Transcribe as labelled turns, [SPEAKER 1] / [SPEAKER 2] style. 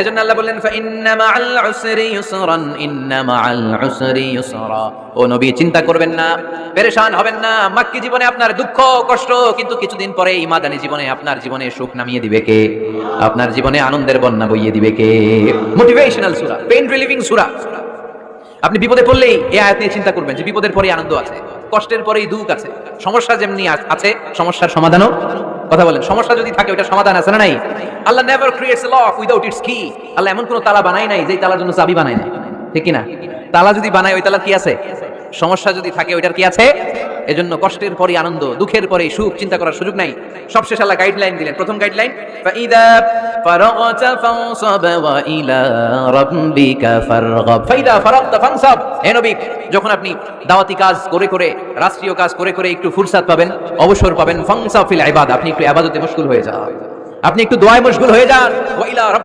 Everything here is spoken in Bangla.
[SPEAKER 1] এজন্য আল্লাহ বললেন ও নবী, চিন্তা করবেন না, পেরেশান হবেন না। মাক্কি জীবনে আপনার দুঃখ, কষ্ট, কিন্তু কিছুদিন পরে ইমাদানি জীবনে আপনার জীবনে সুখ নামিয়ে দিবে কে? আপনার জীবনে আনন্দের বন্যা বইয়ে দিবে কে? মোটিভেশনাল সূরা পেইন রিলিভিং সূরা। আপনি বিপদে পড়লেই এই আয়াত নিয়ে চিন্তা করবেন যে বিপদের পরেই আনন্দ আছে, কষ্টের পরেই দুঃখ আছে, সমস্যা যেমনি আছে, সমস্যার সমাধানও কথা বলেন, সমস্যা যদি থাকে ওটা সমাধান আছে না নাই? আল্লাহ never creates lock without its key আল্লাহ এমন কোনো তালা বানাই নাই, যেই তালার জন্য চাবি বানাই না ঠিক কিনা? তালা যদি বানায়, ওই তালা কি আছে? সমস্যা যদি থাকে, ওইটার কি আছে? এজন্য কষ্টের পরে আনন্দ, দুঃখের পরে সুখ, চিন্তা করার সুযোগ নাই। সবশেষ আল্লাহ গাইডলাইন দিলেন। প্রথম গাইডলাইন যখন আপনি দাওয়াতি কাজ করে করে, রাষ্ট্রীয় কাজ করে করে একটু ফুরসাত পাবেন, অবসর পাবেন, ফানসাব ফিল আপনি একটু ইবাদতে মশগুল হয়ে যান। আপনি একটু দোয়ায় মশগুল হয়ে যান।